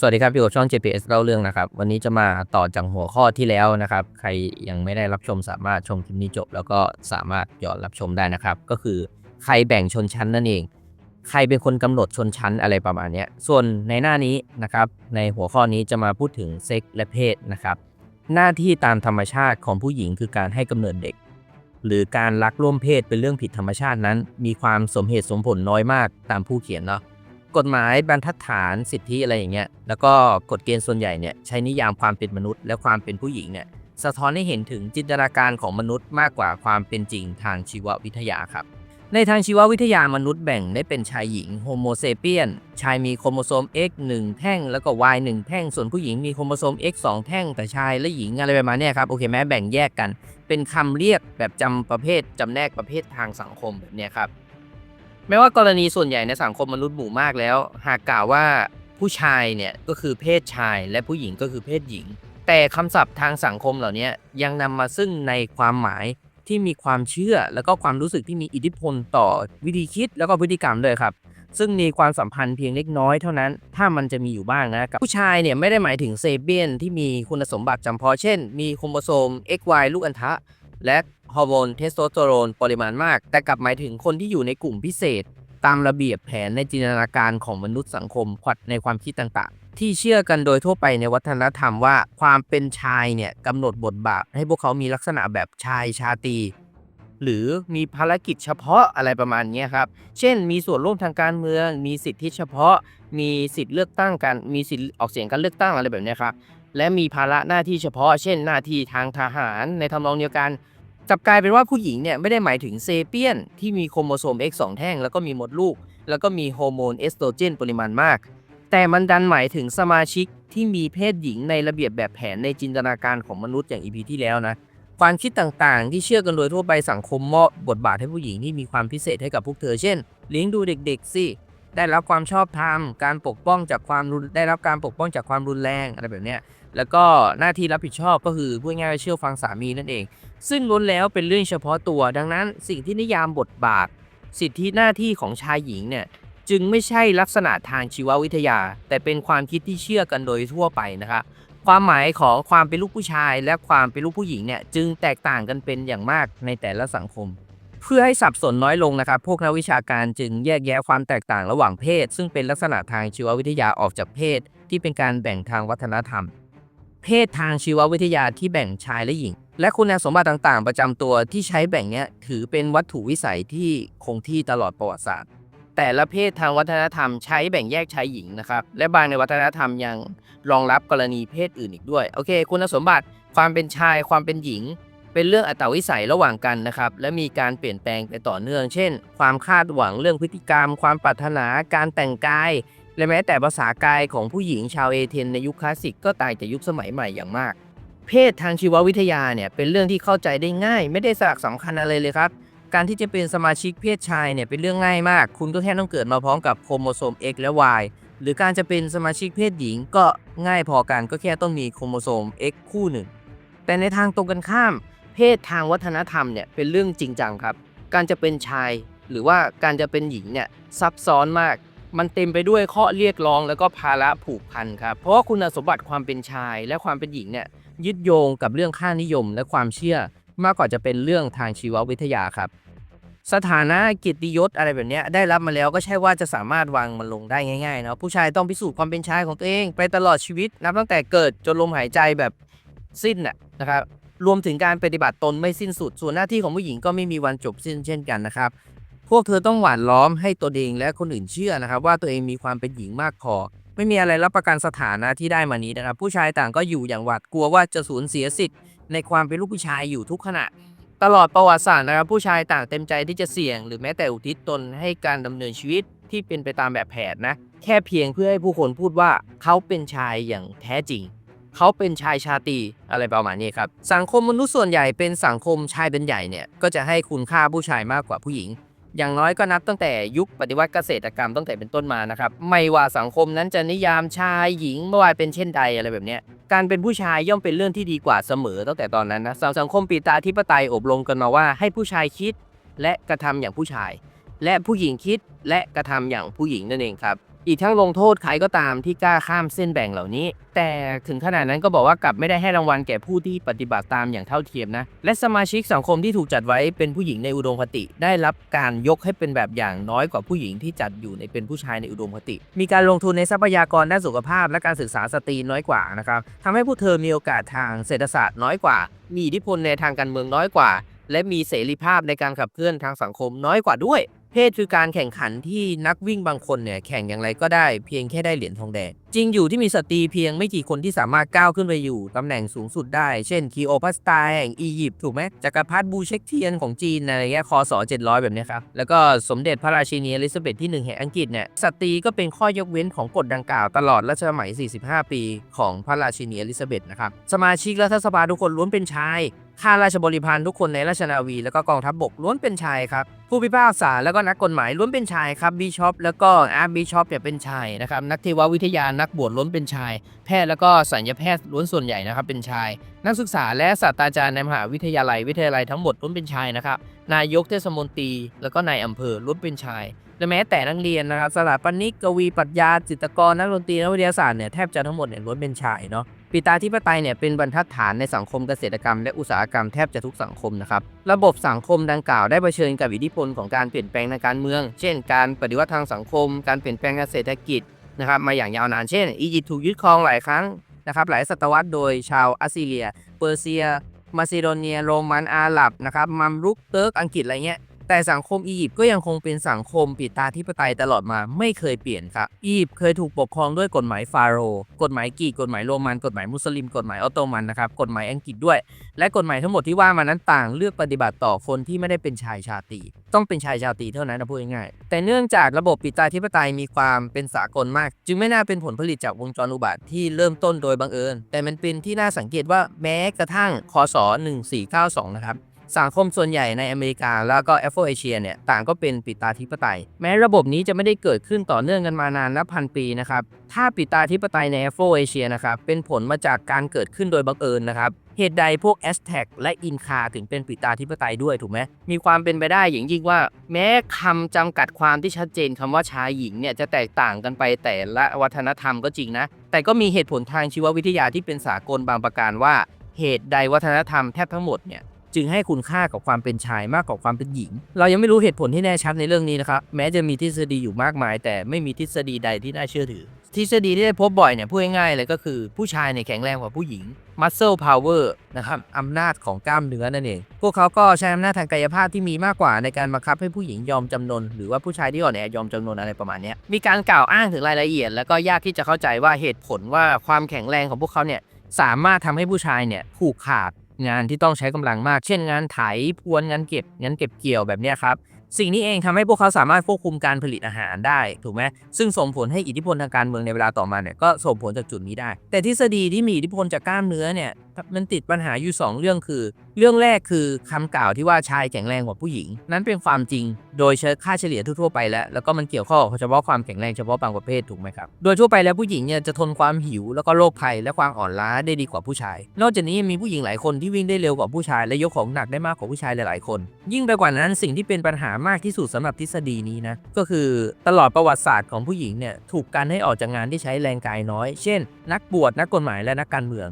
สวัสดีครับ อยู่กับช่อง JPS เล่าเรื่องนะครับ วันนี้จะมาต่อจากหัวข้อที่แล้วนะครับ ใครยังไม่ได้รับชมสามารถชมคลิปนี้จบ แล้วก็สามารถย้อนรับชมได้นะครับ ก็คือใครแบ่งชนชั้นนั่นเอง ใครเป็นคนกำหนดชนชั้นอะไรประมาณนี้ส่วนในหน้านี้นะครับ ในหัวข้อนี้จะมาพูดถึงเซ็กและเพศนะครับ หน้าที่ตามธรรมชาติของผู้หญิงคือการให้กำเนิดเด็ก หรือการรักร่วมเพศเป็นเรื่องผิดธรรมชาตินั้น มีความสมเหตุสมผลน้อยมากตามผู้เขียนเนาะ กฎหมายบรรทัดฐานสิทธิอะไรอย่างเงี้ยแล้วก็กฎเกณฑ์ส่วนใหญ่เนี่ยใช้นิยามความเป็นมนุษย์และความเป็นผู้หญิงเนี่ยสะท้อนให้เห็นถึงจินตนาการของมนุษย์มากกว่าความเป็นจริงทางชีววิทยาครับ ในทางชีววิทยามนุษย์แบ่งได้เป็นชายหญิงโฮโมเซเปียน ชายมีโครโมโซม X 1 แท่งแล้วก็ Y 1 แท่ง ส่วนผู้หญิงมีโครโมโซม X 2 แท่ง แต่ชายและหญิงอะไรประมาณเนี้ยครับโอเคแม้แบ่งแยกกัน เป็นคำเรียกแบบจำประเภทจำแนกประเภททางสังคมแบบเนี้ยครับ แม้ว่ากรณีส่วนใหญ่ในสังคมมนุษย์หมู่มากแล้ว หากกล่าวว่าผู้ชายเนี่ยก็คือเพศชายและผู้หญิงก็คือเพศหญิง แต่คำศัพท์ทางสังคมเหล่านี้ยังนำมาซึ่งในความหมายที่มีความเชื่อแล้วก็ความรู้สึกที่มีอิทธิพลต่อวิธีคิดแล้วก็พฤติกรรมด้วยครับ ซึ่งมีความสัมพันธ์เพียงเล็กน้อยเท่านั้น ถ้ามันจะมีอยู่บ้างนะกับผู้ชายเนี่ยไม่ได้หมายถึงเซเบียนที่มีคุณสมบัติจำเพาะเช่น มีโครโมโซม XY ลูกอัณฑะและ ฮอร์โมนเทสโทสเตอโรนปริมาณมาก แต่กลับหมายถึงคนที่อยู่ในกลุ่มพิเศษ ตามระเบียบแผนในจินตนาการของมนุษย์สังคมขวัดในความคิดต่างๆ ที่เชื่อกันโดยทั่วไปในวัฒนธรรมว่า ความเป็นชายเนี่ยกำหนดบทบาท ให้พวกเขามีลักษณะแบบชายชาตรีหรือมีภารกิจเฉพาะอะไรประมาณนี้ครับ เช่น มีส่วนร่วมทางการเมือง มีสิทธิเฉพาะ มีสิทธิเลือกตั้งกัน มีสิทธิออกเสียงการเลือกตั้งอะไรแบบนี้ครับ และมีภาระหน้าที่เฉพาะ เช่น หน้าที่ทางทหารในทำนองเดียวกัน กลับกลายเป็นว่าผู้หญิงเนี่ยไม่ได้หมายถึงเซเปียนที่มีโครโมโซม X 2 แท่ง แล้วก็มีมดลูก แล้วก็มีฮอร์โมนเอสโตรเจนปริมาณมาก แต่มันดันหมายถึงสมาชิกที่มีเพศหญิงในระเบียบแบบแผนในจินตนาการของมนุษย์อย่างอีพีที่แล้วนะความคิดต่างๆ ที่เชื่อกันโดยทั่วไปสังคมมอบบทบาทให้ผู้หญิงที่มีความพิเศษให้กับพวกเธอเช่นเลี้ยงดูเด็กๆสิได้รับความชอบธรรมการปกป้องจากความรุนได้รับการปกป้องจากความรุนแรงอะไรแบบเนี้ยแล้วก็หน้าที่รับผิดชอบก็คือพูดง่ายๆเชื่อฟังสามีนั่นเอง ซึ่งล้วนแล้วเป็นเรื่องเฉพาะตัว ดังนั้นสิ่งที่นิยามบทบาท สิทธิหน้าที่ของชายหญิงเนี่ยจึงไม่ใช่ลักษณะทางชีววิทยา แต่เป็นความคิดที่เชื่อกันโดยทั่วไปนะครับความหมายของความเป็นลูกผู้ชายและความเป็นลูกผู้หญิงเนี่ยจึงแตกต่างกันเป็นอย่างมากในแต่ละสังคม เพื่อให้สับสนน้อยลงนะครับ พวกนักวิชาการจึงแยกแยะความแตกต่างระหว่างเพศ ซึ่งเป็นลักษณะทางชีววิทยาออกจากเพศ ที่เป็นการแบ่งทางวัฒนธรรม เพศทางชีววิทยาที่แบ่งชายและหญิง และคุณสมบัติต่างๆ ประจำตัวที่ใช้แบ่งเนี้ยถือเป็นวัตถุวิสัยที่คงที่ตลอดประวัติศาสตร์ แต่ละเพศทางวัฒนธรรมใช้แบ่งแยกชายหญิงนะครับ และบางในวัฒนธรรมยังรองรับกรณีเพศอื่นอีกด้วย โอเค คุณสมบัติความเป็นชายความเป็นหญิง เป็นเรื่องอัตวิสัยระหว่างกันนะครับ และมีการเปลี่ยนแปลงไปต่อเนื่อง เช่น ความคาดหวังเรื่องพฤติกรรม ความปรารถนาการแต่งกาย และแม้แต่ภาษากายของผู้หญิงชาวเอเธนในยุคคลาสสิกก็ต่างจากยุคสมัยใหม่อย่างมาก เพศทางชีววิทยาเนี่ยเป็นเรื่องที่เข้าใจได้ง่าย ไม่ได้สลักสำคัญอะไรเลยครับ การที่จะเป็นสมาชิกเพศชายเนี่ยเป็นเรื่องง่ายมาก คุณก็แค่ต้องเกิดมาพร้อมกับโครโมโซม X และ Y หรือการจะเป็นสมาชิกเพศหญิงก็ง่ายพอกันก็แค่ต้องมีโครโมโซม X คู่หนึ่ง แต่ในทางตรงกันข้าม เพศทางวัฒนธรรมเนี่ยเป็นเรื่องจริงจังครับ การจะเป็นชาย หรือว่าการจะเป็นหญิงเนี่ยซับซ้อนมาก มันเต็มไปด้วยข้อเรียกร้อง แล้วก็ภาระผูกพันครับ เพราะว่าคุณสมบัติความเป็นชายและความเป็นหญิงเนี่ย ยึดโยงกับเรื่องค่านิยมและความเชื่อ มากกว่าจะเป็นเรื่องทางชีววิทยาครับ สถานะกียรติยศอะไรแบบนี้ได้รับมาแล้วก็ใช่ว่าจะสามารถวางมันลงได้ง่ายๆเนาะผู้ชายต้องพิสูจน์ความเป็นชายของตัวเอง ไปตลอดชีวิตนับตั้งแต่เกิดจนลมหายใจแบบสิ้นน่ะนะครับรวมถึงการปฏิบัติตนไม่สิ้นสุด ส่วนหน้าที่ของผู้หญิงก็ไม่มีวันจบสิ้นเช่นกันนะครับ พวกเธอต้องหวานล้อมให้ตัวเองและคนอื่นเชื่อนะครับ ว่าตัวเองมีความเป็นหญิงมากพอ ไม่มีอะไรรับประกันสถานะที่ได้มานี้นะครับ ผู้ชายต่างก็อยู่อย่างหวาดกลัวว่าจะสูญเสียสิทธิ์ในความเป็นลูกผู้ชายอยู่ทุกขณะ ตลอดประวัติศาสตร์นะครับ ผู้ชายต่างเต็มใจที่จะเสี่ยง หรือแม้แต่อุทิศตนให้การดำเนินชีวิตที่เป็นไปตามแบบแผนนะ แค่เพียงเพื่อให้ผู้คนพูดว่าเขาเป็นชายอย่างแท้จริง เขาเป็นชายชาตรีอะไรประมาณนี้ครับ สังคมมนุษย์ส่วนใหญ่เป็นสังคมชายเป็นใหญ่เนี่ยก็จะให้คุณค่าผู้ชายมากกว่าผู้หญิง อย่างน้อยก็นับตั้งแต่ยุคปฏิวัติเกษตรกรรมตั้งแต่เป็นต้นมานะครับ ไม่ว่าสังคมนั้นจะนิยามชายหญิงไม่ว่าเป็นเช่นใดอะไรแบบนี้การเป็นผู้ชายย่อมเป็นเรื่องที่ดีกว่าเสมอตั้งแต่ตอนนั้นนะสังคมปีตาธิปไตยอบรมกันมาว่าให้ผู้ชายคิดและกระทำอย่างผู้ชาย และผู้หญิงคิดและกระทำอย่างผู้หญิงนั่นเองครับ อีกทั้งลงโทษใครก็ตามที่กล้าข้ามเส้นแบ่งเหล่านี้ แต่ถึงขนาดนั้นก็บอกว่ากลับไม่ได้ให้รางวัลแก่ผู้ที่ปฏิบัติตามอย่างเท่าเทียมนะ และสมาชิกสังคมที่ถูกจัดไว้เป็นผู้หญิงในอุดมคติ ได้รับการยกให้เป็นแบบอย่างน้อยกว่าผู้หญิงที่จัดอยู่ในเป็นผู้ชายในอุดมคติ มีการลงทุนในทรัพยากรด้านสุขภาพ และการศึกษาสตรีน้อยกว่านะครับทำให้ผู้เธอมีโอกาสทางเศรษฐศาสตร์น้อยกว่า มีอิทธิพลในทางการเมืองน้อยกว่า และมีเสรีภาพในการขับเคลื่อนทางสังคมน้อยกว่าด้วย เพศคือการแข่งขันที่นักวิ่งบางคนเนี่ยแข่งอย่างไรก็ได้เพียงแค่ได้เหรียญทองแดง จริงอยู่ที่มีสตรีเพียงไม่กี่คนที่สามารถก้าวขึ้นไปอยู่ตำแหน่งสูงสุดได้ เช่นคีโอพัสตาแห่งอียิปต์ถูกไหมจักรพรรดิบูเช็กเทียนของจีนอะไรเงี้ยคศ700 แบบนี้ครับ แล้วก็สมเด็จพระราชินีอลิซาเบธที่ 1 แห่งอังกฤษเนี่ยสตรีก็เป็นข้อยกเว้นของกฎดังกล่าวตลอดรัชสมัย 45 ปีของพระราชินีอลิซาเบธนะครับสมาชิกรัฐสภาทุกคนล้วนเป็นชายข้าราชบริพารทุกคนในราชนาวี แล้วก็กองทัพบกล้วนเป็นชายครับ ผู้พิพากษาแล้วก็นักกฎหมายล้วนเป็นชายครับบิชอปแล้วก็อาร์บิชอปเนี่ยเป็นชายนะครับนักเทววิทยานักบวชล้วนเป็นชาย แพทย์แล้วก็สัญญาแพทย์ล้วนส่วนใหญ่นะครับเป็นชาย นักศึกษาและศาสตราจารย์ในมหาวิทยาลัยวิทยาลัยทั้งหมดล้วนเป็นชายนะครับนายกเทศมนตรีแล้วก็นายอำเภอล้วนเป็นชายและแม้แต่นักเรียนนะครับสถาปนิกกวีปรัชญาจิตรกรนักดนตรีนักวิทยาศาสตร์เนี่ยแทบจะทั้งหมดเนี่ยล้วนเป็นชายเนาะปิตาธิปไตยเนี่ยเป็นบรรทัดฐานในสังคมเกษตรกรรม และอุตสาหกรรมแทบจะทุกสังคมนะครับระบบสังคมดังกล่าวได้เผชิญกับอิทธิพลของการเปลี่ยนแปลงในการเมือง เช่น การปฏิวัติทางสังคม การเปลี่ยนแปลงทางเศรษฐกิจนะครับมาอย่างยาวนาน เช่น อียิปต์ถูกยึดครองหลายครั้งนะครับหลายศตวรรษโดยชาวอัสซีเรีย เปอร์เซีย มาซิโดเนีย โรมันอาหรับนะครับมัมรุกเติร์กอังกฤษอะไรเงี้ย แต่สังคมอียิปต์ก็ยังคงเป็นสังคมปิดตาธิปไตยตลอดมาไม่เคยเปลี่ยนครับอียิปต์เคยถูกปกครองด้วยกฎหมายฟาโรห์กฎหมายกรีกกฎหมายโรมันกฎหมายมุสลิมกฎหมายออตโตมันนะครับกฎหมายอังกฤษด้วย และกฎหมายทั้งหมดที่ว่ามานั้นต่างเลือกปฏิบัติต่อคนที่ไม่ได้เป็นชายชาตรีต้องเป็นชายชาตรีเท่านั้นนะพูดง่ายๆแต่เนื่องจากระบบปิดตาธิปไตยมีความเป็นสากลมาก จึงไม่น่าเป็นผลผลิตจากวงจรอุบัติที่เริ่มต้นโดยบังเอิญ แต่มันเป็นที่น่าสังเกตว่าแม้กระทั่งคศ1492นะครับ สังคมส่วนใหญ่ในอเมริกาแล้วก็แอฟริกาเอเชียเนี่ยต่างก็เป็นปิตาธิปไตย แม้ระบบนี้จะไม่ได้เกิดขึ้นต่อเนื่องกันมานานนับพันปีนะครับถ้าปิตาธิปไตยในแอฟริกาเอเชียนะครับเป็นผลมาจากการเกิดขึ้นโดยบังเอิญนะครับเหตุใดพวกแอสแท็กและอินคาถึงเป็นปิตาธิปไตยด้วยถูกไหมมีความเป็นไปได้อย่างยิ่งว่า แม้คำจำกัดความที่ชัดเจนคำว่าชายหญิงเนี่ยจะแตกต่างกันไปแต่ละวัฒนธรรมก็จริงนะ แต่ก็มีเหตุผลทางชีววิทยาที่เป็นสากลบางประการว่า เหตุใดวัฒนธรรมแทบทั้งหมดเนี่ย จึงให้คุณค่ากับความเป็นชายมากกว่าความเป็นหญิง เรายังไม่รู้เหตุผลที่แน่ชัดในเรื่องนี้นะครับแม้จะมีทฤษฎีอยู่มากมาย แต่ไม่มีทฤษฎีใดที่น่าเชื่อถือ ทฤษฎีที่ได้พบบ่อยเนี่ยพูดง่ายๆเลยก็คือผู้ชายเนี่ยแข็งแรงกว่าผู้หญิง muscle power นะครับอำนาจของกล้ามเนื้อนั่นเอง พวกเขาก็ใช้อำนาจทางกายภาพที่มีมากกว่าในการบังคับให้ผู้หญิงยอมจำนน หรือว่าผู้ชายที่อ่อนแอยอมจำนนอะไรประมาณนี้มีการกล่าวอ้างถึงรายละเอียด แล้วก็ยากที่จะเข้าใจว่าเหตุผลว่าความแข็งแรงของพวกเขาเนี่ยสามารถทำให้ผู้ชายเนี่ยผูกขาด งานที่ต้องใช้กำลังมาก เช่นงานไถพรวนงานเก็บงานเก็บเกี่ยวแบบนี้ครับ สิ่งนี้เองทำให้พวกเขาสามารถควบคุมการผลิตอาหารได้ถูกไหมซึ่งส่งผลให้อิทธิพลทางการเมืองในเวลาต่อมาเนี่ยก็ส่งผลจากจุดนี้ได้ แต่ทฤษฎีที่มีอิทธิพลจากกล้ามเนื้อเนี่ย มันติดปัญหาอยู่ 2 เรื่องคือ เรื่องแรกคือคำกล่าวที่ว่าชายแข็งแรงกว่าผู้หญิง นั้นเป็นความจริง โดยใช้ค่าเฉลี่ยทั่วๆไปแล้ว แล้วก็มันเกี่ยวข้องเฉพาะความแข็งแรงเฉพาะบางประเภทถูกไหมครับ โดยทั่วไปแล้วผู้หญิงเนี่ยจะทนความหิวแล้วก็โรคภัยและความอ่อนล้าได้ดีกว่าผู้ชาย นอกจากนี้มีผู้หญิงหลายคนที่วิ่งได้เร็วกว่าผู้ชายและยกของหนักได้มากกว่าผู้ชายหลายๆคน ยิ่งไปกว่านั้นสิ่งที่เป็นปัญหามากที่สุดสำหรับทฤษฎีนี้นะก็คือตลอดประวัติศาสตร์ของผู้หญิงเนี่ยถูกการให้ออกจากงานที่ใช้แรงกายน้อย เช่น นักบวชนักกฎหมายและนักการเมือง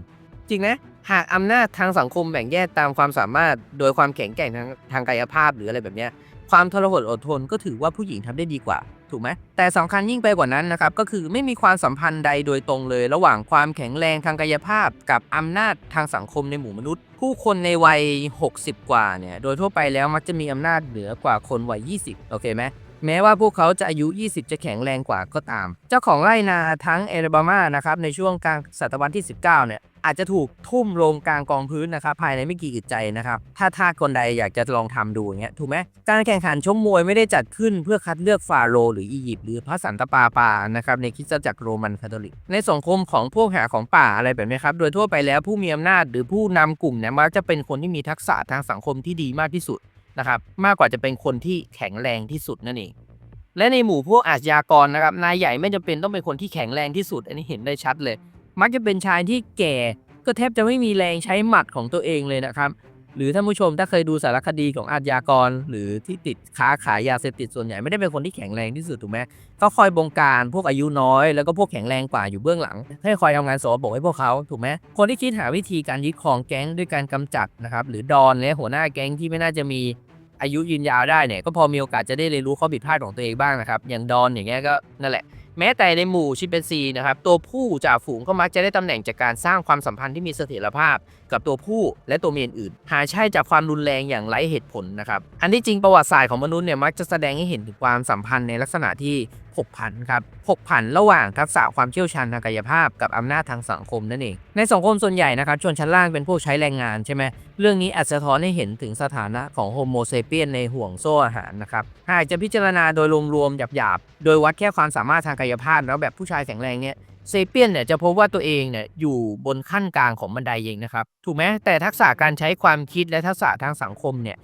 จริงนะ หากอำนาจทางสังคมแบ่งแยกตามความสามารถโดยความแข็งแกร่งทางทางกายภาพหรืออะไรแบบเนี้ยความทรหดอดทนก็ถือว่าผู้หญิงทำได้ดีกว่า ถูกไหมแต่สำคัญยิ่งไปกว่านั้นนะครับก็คือไม่มีความสัมพันธ์ใดโดยตรงเลย ระหว่างความแข็งแรงทางกายภาพ กับอำนาจทางสังคมในหมู่มนุษย์ ผู้คนในวัย 60 กว่าเนี่ยโดยทั่วไปแล้วมักจะมีอำนาจเหนือกว่าคนวัย 20 โอเคไหมแม้ว่าพวกเขาจะอายุ 20 จะแข็งแรงกว่าก็ตาม เจ้าของไร่นาทั้งเอลบามานะครับในช่วงกลางศตวรรษที่ 19 เนี่ย อาจจะถูกทุ่มลงกลางกองพื้นนะครับภายในไม่กี่อึดใจนะครับ ถ้าท่าสคนใดอยากจะลองทำดูเงี้ยถูกไหมการแข่งขันชกมวยไม่ได้จัดขึ้นเพื่อคัดเลือกฟาโรห์หรืออียิปต์หรือพระสันตะปาปานะครับในคริสตจักรโรมันคาทอลิก ในสังคมของพวกหาของป่าอะไรแบบนี้ครับโดยทั่วไปแล้วผู้มีอำนาจหรือผู้นำกลุ่มเนี่ยมักจะเป็นคนที่มีทักษะทางสังคมที่ดีมากที่สุดนะครับมากกว่าจะเป็นคนที่แข็งแรงที่สุดนั่นเองและในหมู่พวกอาชญากรนะครับนายใหญ่ไม่จำเป็นต้องเป็นคนที่แข็งแรงที่สุด อันนี้เห็นได้ชัดเลย มักจะเป็นชายที่แก่ ก็แทบจะไม่มีแรงใช้หมัดของตัวเองเลยนะครับ หรือท่านผู้ชมถ้าเคยดูสารคดีของอาชญากร หรือที่ติดค้าขายยาเสพติดส่วนใหญ่ไม่ได้เป็นคนที่แข็งแรงที่สุดถูกไหมก็คอยบงการพวกอายุน้อย แล้วก็พวกแข็งแรงกว่าอยู่เบื้องหลัง ให้คอยทำงานสกบอกให้พวกเขาถูกไหมคนที่คิดหาวิธีการยึดครองแก๊งด้วยการกำจัดนะครับหรือดอนและหัวหน้าแก๊งที่ไม่น่าจะมีอายุยืนยาวได้เนี่ยก็พอมีโอกาสจะได้เรียนรู้ข้อผิดพลาดของตัวเองบ้างนะครับ อย่างดอนอย่างเงี้ยก็นั่นแหละ แม้แต่ในหมู่ชิมเปนซีนะครับตัวผู้จ่าฝูงก็มักจะได้ตำแหน่งจากการสร้างความสัมพันธ์ที่มีเสถียรภาพ กับตัวผู้และตัวเมียอื่น หาใช่จากความรุนแรงอย่างไร้เหตุผลนะครับอันที่จริงประวัติศาสตร์ของมนุษย์เนี่ยมักจะแสดงให้เห็นถึงความสัมพันธ์ในลักษณะที่ ผกผันครับผกผันระหว่างทักษะความเชี่ยวชาญทางกายภาพกับอำนาจทางสังคมนั่นเอง ในสังคมส่วนใหญ่นะครับชนชั้นล่างเป็นพวกใช้แรงงานใช่ไหมเรื่องนี้อาจสะท้อนให้เห็นถึงสถานะของโฮโมเซเปียนในห่วงโซ่อาหารนะครับหากจะพิจารณาโดยรวมๆหยาบๆ โดยวัดแค่ความสามารถทางกายภาพแล้วแบบผู้ชายแข็งแรงเนี่ยเซเปียนเนี่ยจะพบว่าตัวเองเนี่ยอยู่บนขั้นกลางของบันไดเองนะครับ ถูกไหมแต่ทักษะการใช้ความคิดและทักษะทางสังคมเนี่ย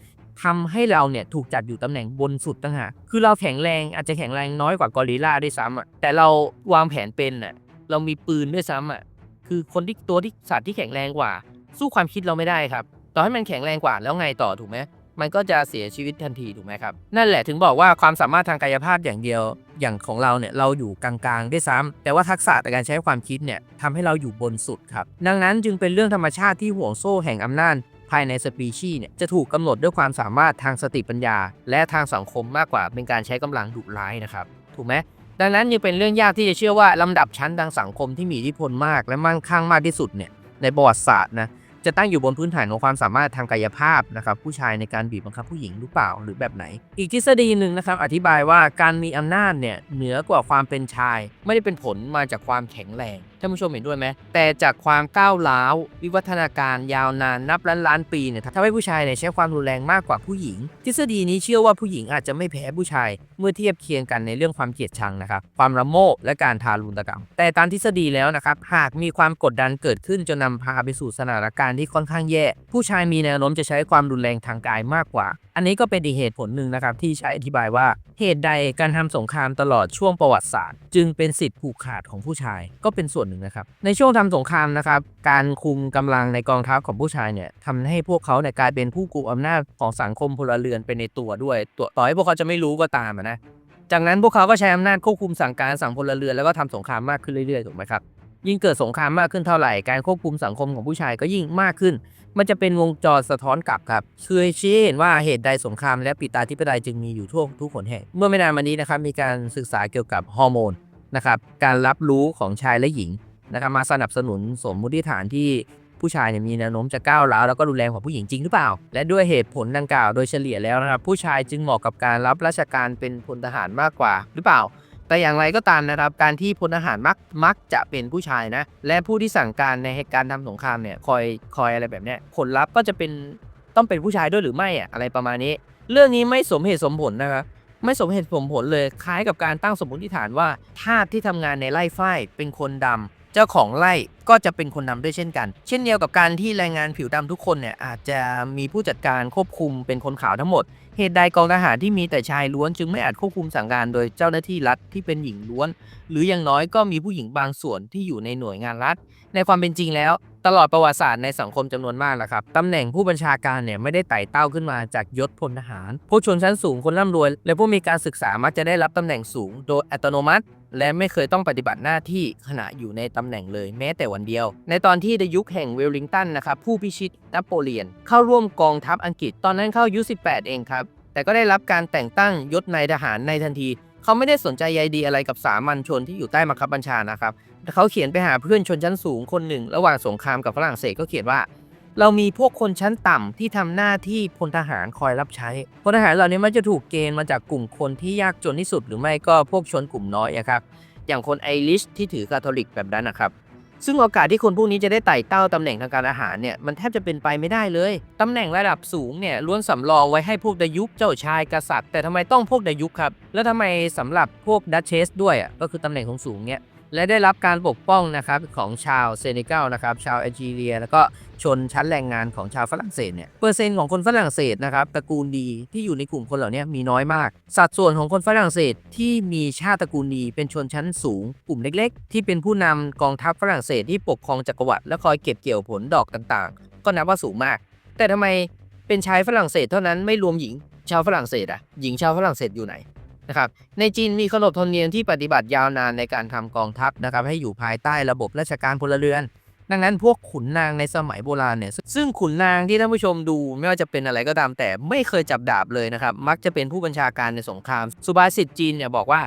ทำให้เราเนี่ยถูกจัดอยู่ตำแหน่งบนสุดต่างหากคือเราแข็งแรงอาจจะแข็งแรงน้อยกว่ากอริลลาด้วยซ้ำอะแต่เราวางแผนเป็นอะเรามีปืนด้วยซ้ำอะคือคนที่ตัวที่สัตว์ที่แข็งแรงกว่า สู้ความคิดเราไม่ได้ครับต่อให้มันแข็งแรงกว่าแล้วไงต่อถูกไหมมันก็จะเสียชีวิตทันทีถูกไหมครับนั่นแหละถึงบอกว่าความสามารถทางกายภาพอย่างเดียวอย่างของเราเนี่ยเราอยู่กลางๆด้วยซ้ำแต่ว่าทักษะในการใช้ความคิดเนี่ยทำให้เราอยู่บนสุดครับ ดังนั้นจึงเป็นเรื่องธรรมชาติที่ห่วงโซ่แห่งอำนาจ ภายในสปีชีส์เนี่ยจะถูกกำหนดด้วยความสามารถทางสติปัญญา และทางสังคมมากกว่าเป็นการใช้กำลังดุร้ายนะครับถูกไหมดังนั้นยังเป็นเรื่องยากที่จะเชื่อว่าลำดับชั้นทางสังคมที่มีอิทธิพลมาก และมั่งคั่งมากที่สุดเนี่ยในประวัติศาสตร์นะจะตั้งอยู่บนพื้นฐานของความสามารถทางกายภาพนะครับผู้ชายในการบีบบังคับผู้หญิงหรือเปล่าหรือแบบไหน อีกทฤษฎีหนึ่งนะครับอธิบายว่าการมีอำนาจเนี่ยเหนือกว่าความเป็นชาย ไม่ได้เป็นผลมาจากความแข็งแรง ท่านผู้ชมเห็นด้วยไหมแต่จากความก้าวร้าววิวัฒนาการยาวนานนับล้านล้านปีเนี่ยทำให้ผู้ชายเนี่ยใช้ความรุนแรงมากกว่าผู้หญิง ทฤษฎีนี้เชื่อว่าผู้หญิงอาจจะไม่แพ้ผู้ชาย เมื่อเทียบเคียงกันในเรื่องความเกลียดชังนะครับความระโมบและการทารุณกรรม แต่ตามทฤษฎีแล้วนะครับหากมีความกดดันเกิดขึ้นจนนำพาไปสู่สถานการณ์ที่ค่อนข้างแย่ ผู้ชายมีแนวโน้มจะใช้ความรุนแรงทางกายมากกว่า อันนี้ก็เป็นอีกเหตุผลหนึ่งนะครับที่ใช้อธิบายว่าเหตุใดการทำสงครามตลอดช่วงประวัติศาสตร์ จึงเป็นสิทธิผูกขาดของผู้ชายก็เป็นส่วนหนึ่งนะครับ ในช่วงทำสงครามนะครับ การคุมกำลังในกองทัพของผู้ชายเนี่ยทำให้พวกเขาเนี่ยกลายเป็นผู้กุมอำนาจของสังคมพลเรือนไปในตัวด้วยตัวต่อให้พวกเขาจะไม่รู้ก็ตามนะจากนั้นพวกเขาก็ใช้อำนาจควบคุมสั่งการสั่งพลเรือนแล้วก็ทำสงครามมากขึ้นเรื่อยๆถูกไหมครับยิ่งเกิดสงครามมากขึ้นเท่าไหร่การควบคุมสังคมของผู้ชายก็ยิ่งมากขึ้น มันจะเป็นวงจรสะท้อนกลับครับคือชี้เห็นว่าเหตุใดสงครามและปิตาธิปไตยจึงมีอยู่ทั่วทุกคนแห่ง เมื่อไม่นานมานี้นะครับมีการศึกษาเกี่ยวกับฮอร์โมนนะครับการรับรู้ของชายและหญิงนะครับมาสนับสนุนสมมุติฐานที่ผู้ชายเนี่ยมีแนวโน้มจะก้าวร้าวแล้วก็รุนแรงกว่าผู้หญิงจริงหรือเปล่า และด้วยเหตุผลดังกล่าวโดยเฉลี่ยแล้วนะครับผู้ชายจึงเหมาะกับการรับราชการเป็นพลทหารมากกว่าหรือเปล่า แต่อย่างไรก็ตามนะครับ การที่พลทหารมักมักจะเป็นผู้ชายนะ และผู้ที่สั่งการในเหตุการณ์ทำสงครามเนี่ยคอยคอยอะไรแบบเนี้ยผลลัพธ์ก็จะเป็นต้องเป็นผู้ชายด้วยหรือไม่อะอะไรประมาณนี้ เรื่องนี้ไม่สมเหตุสมผลนะครับไม่สมเหตุสมผลเลยคล้ายกับการตั้งสมมติฐานว่าทาสที่ทำงานในไร่ฝ้ายเป็นคนดำเจ้าของไร่ก็จะเป็นคนดำด้วยเช่นกัน เช่นเดียวกับการที่แรงงานผิวดำทุกคนเนี่ยอาจจะมีผู้จัดการควบคุมเป็นคนขาวทั้งหมด เหตุใดกองทหารที่มีแต่ชายล้วนจึงไม่อาจควบคุมสั่งการโดยเจ้าหน้าที่รัฐที่เป็นหญิงล้วน หรืออย่างน้อยก็มีผู้หญิงบางส่วนที่อยู่ในหน่วยงานรัฐ ในความเป็นจริงแล้ว ตลอดประวัติศาสตร์ในสังคมจำนวนมากแหละครับตำแหน่งผู้บัญชาการเนี่ยไม่ได้ไต่เต้าขึ้นมาจากยศพลทหาร ผู้ชนชั้นสูงคนร่ำรวย และผู้มีการศึกษามักจะได้รับตำแหน่งสูง โดยอัตโนมัติ และไม่เคยต้องปฏิบัติหน้าที่ขณะอยู่ในตำแหน่งเลยแม้แต่วันเดียว ในตอนที่ในยุคแห่งเวลลิงตันนะครับผู้พิชิตนโปเลียน เข้าร่วมกองทัพอังกฤษ ตอนนั้นเข้าอายุ 18 เองครับแต่ก็ได้รับการแต่งตั้งยศนายทหารในทันที เขาไม่ได้สนใจใยดีอะไรกับสามัญชนที่อยู่ใต้บังคับบัญชานะครับ เขาเขียนไปหาเพื่อนชนชั้นสูงคนหนึ่ง ระหว่างสงครามกับฝรั่งเศสก็เขียนว่า เรามีพวกคนชั้นต่ำที่ทำหน้าที่พลทหารคอยรับใช้พลทหารเหล่านี้มักจะถูกเกณฑ์มาจากกลุ่มคนที่ยากจนที่สุดหรือไม่ก็พวกชนกลุ่มน้อยอะครับอย่างคนไอริชที่ถือคาทอลิกแบบนั้นนะครับซึ่งโอกาสที่คนพวกนี้จะได้ไต่เต้าตำแหน่งทางการอาหารเนี่ยมันแทบจะเป็นไปไม่ได้เลย ตำแหน่งระดับสูงเนี่ยล้วนสำรองไว้ให้พวกดยุคเจ้าชายกษัตริย์ แต่ทำไมต้องพวกดยุคครับ แล้วทำไมสำหรับพวกดัชเชสด้วยอะก็คือตำแหน่งของสูงเนี่ย และได้รับการปกป้องนะครับของชาวเซเนกัลนะครับชาวแอลจีเรีย แล้วก็ชนชั้นแรงงานของชาวฝรั่งเศสเนี่ยเปอร์เซ็นต์ของคนฝรั่งเศสนะครับตระกูลดีที่อยู่ในกลุ่มคนเหล่านี้มีน้อยมาก สัดส่วนของคนฝรั่งเศสที่มีชาติตระกูลดีเป็นชนชั้นสูง กลุ่มเล็ก ๆ ที่เป็นผู้นำกองทัพฝรั่งเศสที่ปกครองจักรวรรดิและคอยเก็บเกี่ยวผลดอกต่างๆ ก็นับว่าสูงมาก แต่ทำไมเป็นชายฝรั่งเศสเท่านั้นไม่รวมหญิงชาวฝรั่งเศสอะหญิงชาวฝรั่งเศสอยู่ไหน นะครับในจีนมีขนบธรรมเนียมที่ปฏิบัติยาวนานในการทำกองทัพนะครับให้อยู่ภายใต้ระบบราชการพลเรือน ดังนั้นพวกขุนนางในสมัยโบราณเนี่ยซึ่งขุนนางที่ท่านผู้ชมดูไม่ว่าจะเป็นอะไรก็ตามแต่ไม่เคยจับดาบเลยนะครับมักจะเป็นผู้บัญชาการในสงคราม สุภาษิตจีนเนี่ยบอกว่า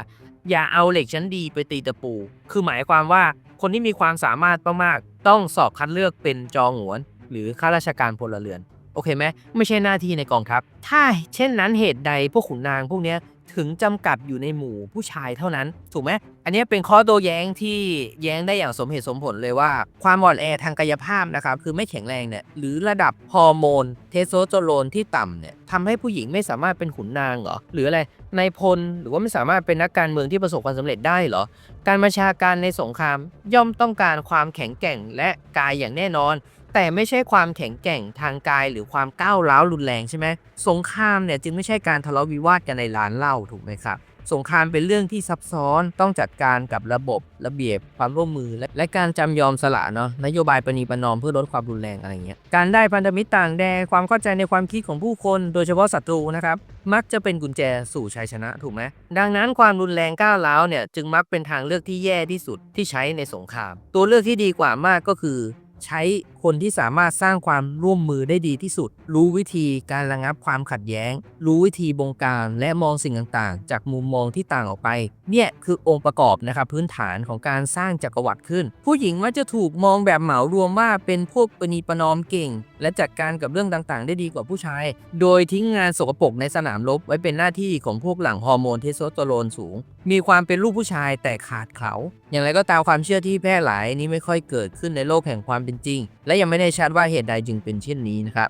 อย่าเอาเหล็กชั้นดีไปตีตะปู คือหมายความว่าคนที่มีความสามารถมากๆต้องสอบคัดเลือกเป็นจองหวน หรือข้าราชการพลเรือนโอเคไหมไม่ใช่หน้าที่ในกองทัพ ถ้าเช่นนั้นเหตุใดพวกขุนนางพวกนี้ ถึงจำกัดอยู่ในหมู่ผู้ชายเท่านั้น ถูกไหมอันนี้เป็นข้อโต้แย้งที่แย้งได้อย่างสมเหตุสมผลเลยว่า ความอ่อนแอทางกายภาพนะครับคือไม่แข็งแรงเนี่ยหรือระดับฮอร์โมนเทสโทสเตอโรนที่ต่ำเนี่ยทำให้ผู้หญิงไม่สามารถเป็นขุนนางเหรอหรืออะไรนายพลหรือว่าไม่สามารถเป็นนักการเมืองที่ประสบความสำเร็จได้เหรอ การบัญชาการในสงครามย่อมต้องการความแข็งแกร่งและกายอย่างแน่นอน แต่ไม่ใช่ความแข็งแกร่งทางกายหรือความก้าวร้าวรุนแรงใช่ไหมสงครามเนี่ยจึงไม่ใช่การทะเลาะวิวาทกันในร้านเหล้าถูกไหมครับสงครามเป็นเรื่องที่ซับซ้อนต้องจัดการกับระบบระเบียบความร่วมมือ และและการจำยอมสละเนาะนโยบายประนีประนอมเพื่อลดความรุนแรงอะไรเงี้ยการได้พันธมิตรต่างแดนความเข้าใจในความคิดของผู้คน โดยเฉพาะศัตรูนะครับมักจะเป็นกุญแจสู่ชัยชนะถูกไหมดังนั้นความรุนแรงก้าวร้าวเนี่ยจึงมักเป็นทางเลือกที่แย่ที่สุดที่ใช้ในสงคราม ตัวเลือกที่ดีกว่ามากก็คือ ใช้ คนที่สามารถสร้างความร่วมมือได้ดีที่สุด รู้วิธีการระงับความขัดแย้ง รู้วิธีบงการและมองสิ่งต่างๆ จากมุมมองที่ต่างออกไป เนี่ยคือองค์ประกอบนะครับพื้นฐานของการสร้างจักรวรรดิขึ้น ผู้หญิงมักจะถูกมองแบบเหมารวมว่าเป็นพวกปณีประนอมเก่ง และจัดการกับเรื่องต่างๆ ได้ดีกว่าผู้ชาย โดยทิ้งงานสกปรกในสนามรบไว้เป็นหน้าที่ของพวกหลังฮอร์โมนเทสโทสเตอโรนสูง มีความเป็นลูกผู้ชายแต่ขาดเขา อย่างไรก็ตามความเชื่อที่แพร่หลายนี้ไม่ค่อยเกิดขึ้นในโลกแห่งความเป็นจริง และและยังไม่ได้ชัดว่าเหตุใดจึงเป็นเช่นนี้นะครับ